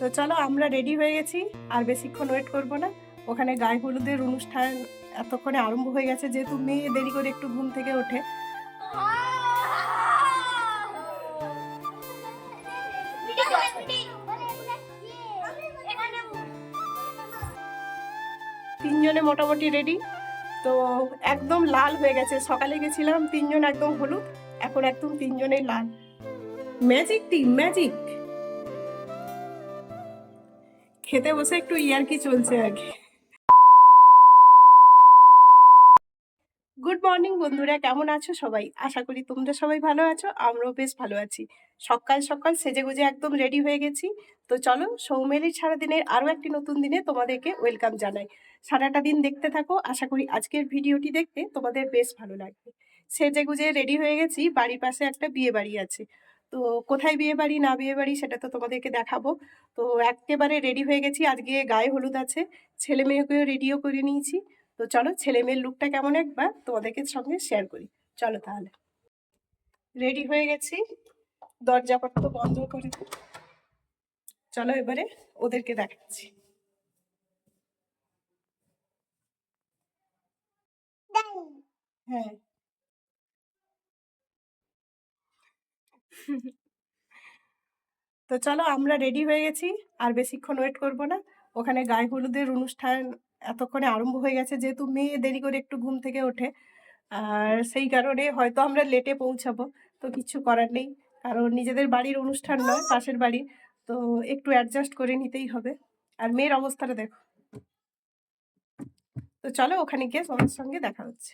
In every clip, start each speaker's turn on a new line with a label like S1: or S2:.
S1: তো চলো, আমরা রেডি হয়ে গেছি। আর বেশিক্ষণ ওয়েট করব না। ওখানে গায়ে হলুদের অনুষ্ঠান এতক্ষণে আরম্ভ হয়ে গেছে, যেহেতু মেয়ে দেরি করে একটু ঘুম থেকে ওঠে। তিনজনে মোটামুটি রেডি তো একদম লাল হয়ে গেছে। সকালে গেছিলাম, তিনজন একদম হলুদ, এখন একদম তিনজনেই লাল। ম্যাজিক টিম ম্যাজিক খেতে বসে একটু ইয়ার্কি চলছে কি গুড মর্নিং বন্ধুরা, কেমন আছো সবাই? আশা করি তোমরা সবাই ভালো আছো, আমরাও বেশ ভালো আছি। সকাল সকাল সেজে গুজে একদম রেডি হয়ে গেছি। তো চলো সৌমেলির সারাদিনের আরও একটি নতুন দিনে তোমাদেরকে ওয়েলকাম জানাই। সারাটা দিন দেখতে থাকো, আশা করি আজকের ভিডিওটি দেখতে তোমাদের বেশ ভালো লাগবে। সেজে গুজে রেডি হয়ে গেছি, বাড়ির পাশে একটা বিয়ে বাড়ি আছে। তো কোথায় বিয়ে বাড়ি না বিয়ে বাড়ি সেটা তো তোমাদেরকে দেখাবো। তো একেবারে রেডি হয়ে গেছি আজকে গায়ে হলুদ আছে ছেলে মেয়েকেও রেডিও করে নিয়েছি। তো চলো ছেলে মেয়ের লুকটা কেমন একবার তোমাদেরকে সঙ্গে শেয়ার করি। চলো তাহলে। রেডি হয়ে গেছি দরজাপত্র বন্ধ করে। চলো এবারে ওদেরকে দেখাচ্ছি। হ্যাঁ। তো চলো আমরা রেডি হয়ে গেছি। আর বেশিক্ষণ ওয়েট করব না। ওখানে গায়ে হলুদের অনুষ্ঠান এতক্ষণে আরম্ভ হয়ে গেছে, যেহেতু মেয়ে দেরি করে একটু ঘুম থেকে ওঠে। আর সেই কারণে হয়তো আমরা লেটে পৌঁছাবো। তো কিছু করার নেই। কারণ নিজেদের বাড়ির অনুষ্ঠান নয়, পাশের বাড়ি। তো একটু অ্যাডজাস্ট করে নিতেই হবে। আর মেয়ের অবস্থাটা দেখো। তো চলো ওখানে গিয়ে সবার সঙ্গে দেখা হচ্ছে।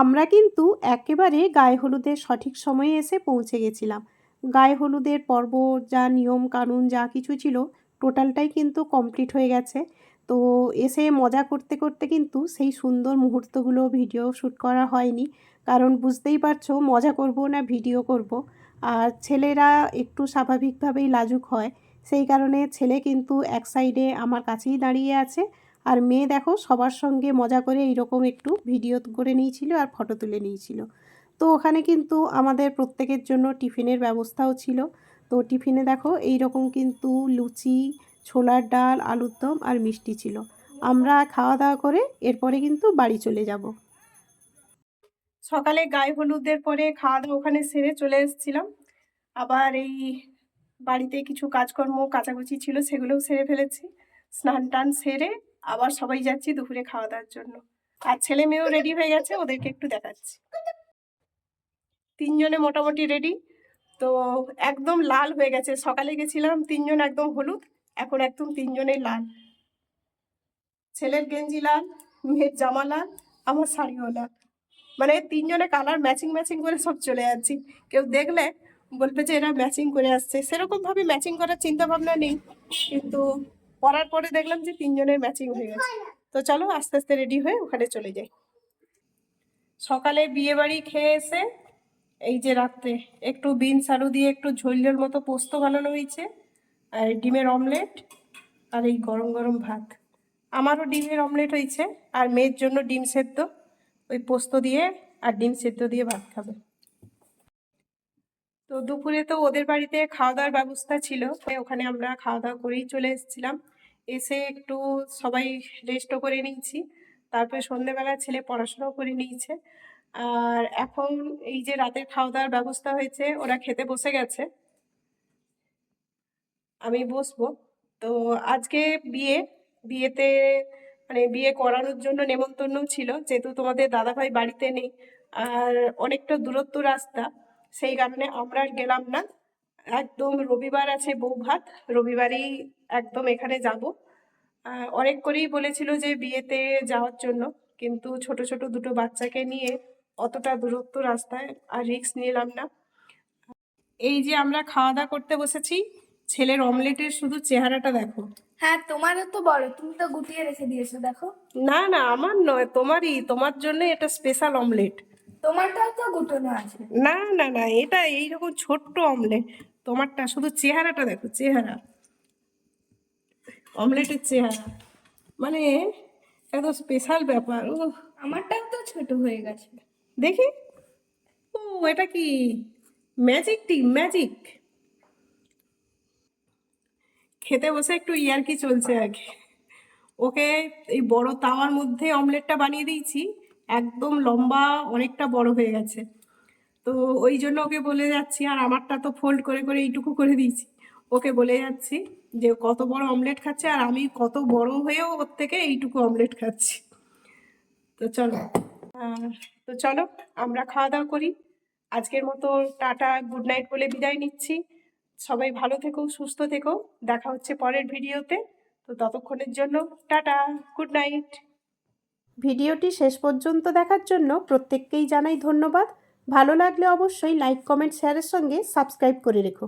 S2: আমরা কিন্তু একেবারে গায়ে হলুদের সঠিক সময়ে এসে পৌঁছে গেছিলাম। গায়ে হলুদের পর্ব, যা নিয়ম, কানুন, যা কিছু ছিল টোটালটাই কিন্তু কমপ্লিট হয়ে গেছে। তো এসে মজা করতে করতে কিন্তু সেই সুন্দর মুহূর্তগুলো ভিডিও শ্যুট করা হয়নি। কারণ বুঝতেই পারছ, মজা করব না ভিডিও করব। আর ছেলেরা একটু স্বাভাবিকভাবেই লাজুক হয়। সেই কারণে ছেলে কিন্তু এক সাইডে আমার কাছেই দাঁড়িয়ে আছে। আর মেয়ে দেখো সবার সঙ্গে মজা করে এইরকম একটু ভিডিও করে নিয়েছিল আর ফটো তুলে নিয়েছিল। তো ওখানে কিন্তু আমাদের প্রত্যেকের জন্য টিফিনের ব্যবস্থাও ছিল। তো টিফিনে দেখো এই রকম কিন্তু লুচি, ছোলার ডাল, আলুর দম আর মিষ্টি ছিল। আমরা খাওয়া দাওয়া করে এরপরে কিন্তু বাড়ি চলে যাব।
S1: সকালে গায়ে হলুদের পরে খাওয়া দাওয়া ওখানে সেরে চলে এসেছিলাম। আবার এই বাড়িতে কিছু কাজকর্ম, কাচাকুচি ছিল সেগুলোও সেরে ফেলেছি। স্নান টান সেরে আবার সবাই যাচ্ছি দুপুরে খাওয়া দাওয়ার জন্য। আর ছেলে মেয়েও রেডি হয়ে গেছে, ওদেরকে একটু দেখাচ্ছি। তিনজনে মোটামুটি রেডি তো একদম লাল হয়ে গেছে। সকালে গেছিলাম, তিনজন একদম হলুদ, এখন একদম তিনজনেই লাল। ছেলের গেঞ্জি লাল, মেয়ের জামা লাল, আমার শাড়িও লাল। মানে তিনজনে কালার ম্যাচিং ম্যাচিং করে সব চলে যাচ্ছি। কেউ দেখলে বলবে যে এরা ম্যাচিং করে আসছে। সেরকম ভাবে ম্যাচিং করার চিন্তা ভাবনা নেই, কিন্তু পরার পরে দেখলাম যে তিনজনের ম্যাচিং হয়ে গেছে। তো চলো আস্তে আস্তে রেডি হয়ে ওখানে চলে যাই। সকালে বিয়ে বাড়ি খেয়ে এসে এই যে রাত্রে একটু বিনস আলু দিয়ে একটু ঝোলের মতো পোস্ত বানানো হয়েছে আর ডিমের অমলেট আর এই গরম গরম ভাত। আমারও ডিমের অমলেট হয়েছে আর মেয়ের জন্য ডিম সেদ্ধ। ওই পোস্ত দিয়ে আর ডিম সেদ্ধ দিয়ে ভাত খাবে। তো দুপুরে তো ওদের বাড়িতে খাওয়া দাওয়ার ব্যবস্থা ছিল। ওখানে আমরা খাওয়া দাওয়া করেই চলে এসেছিলাম। এসে একটু সবাই রেস্টও করে নিয়েছি। তারপরে সন্ধেবেলা ছেলে পড়াশোনাও করে নিয়েছে। আর এখন এই যে রাতের খাওয়া দাওয়ার ব্যবস্থা হয়েছে, ওরা খেতে বসে গেছে। আমি বসবো। তো আজকে বিয়ে, বিয়েতে মানে বিয়ে করানোর জন্য নেমন্তন্ন ছিল, যেহেতু তোমাদের দাদাভাই বাড়িতে নেই। আর অনেকটা দূরত্ব রাস্তা, সেই কারণে আমরা গেলাম না। একদম রবিবার আছে বউ ভাত রবিবারই একদম এখানে যাব। অনেক করেই বলেছিল যে বিয়েতে যাওয়ার জন্য কিন্তু ছোট ছোট দুটো বাচ্চাকে নিয়ে অতটা দূরত্ব রাস্তায় আর রিস্ক নিলাম না। এই যে আমরা খাওয়া দাওয়া করতে বসেছি ছেলের অমলেটের শুধু চেহারাটা দেখো।
S3: হ্যাঁ তোমারও তো বড় তুমি তো গুটিয়ে রেখে দিয়েছ দেখো।
S1: না না আমার নয় তোমারই তোমার জন্য এটা স্পেশাল অমলেট।
S3: তোমারটাও তো গুটানো আছে।
S1: না না না এটা এইরকম ছোট্ট অমলেট। তোমারটা শুধু চেহারাটা দেখো চেহারা। অমলেটের চেহারা। মানে এত স্পেশাল ব্যাপার ও
S3: আমারটাও তো ছোট হয়ে গেছে।
S1: দেখি। ও এটা কি? ম্যাজিক টি ম্যাজিক খেতে বসে একটু ইয়ার্কি চলছে আগে। ওকে এই বড় তাওয়ার মধ্যে অমলেটটা বানিয়ে দিয়েছি। একদম লম্বা অনেকটা বড় হয়ে গেছে। তো ওই জন্য ওকে বলে যাচ্ছি, আর আমারটা তো ফোল্ড করে করে এইটুকু করে দিয়েছি। ওকে বলে যাচ্ছি যে কত বড় অমলেট খাচ্ছে, আর আমি কত বড় হয়েও ওর থেকে এইটুকু অমলেট খাচ্ছি। তো চলো তো চলো, আমরা খাওয়া দাওয়া করি। আজকের মতো টাটা গুড নাইট বলে বিদায় নিচ্ছি। সবাই ভালো থেকো, সুস্থ থেকো। দেখা হচ্ছে পরের ভিডিওতে। তো ততক্ষণের জন্য টাটা গুড নাইট
S2: ভিডিওটি শেষ পর্যন্ত দেখার জন্য প্রত্যেককেই জানাই ধন্যবাদ। ভালো লাগলে অবশ্যই লাইক কমেন্ট শেয়ারের সঙ্গে সাবস্ক্রাইব করে রেখো।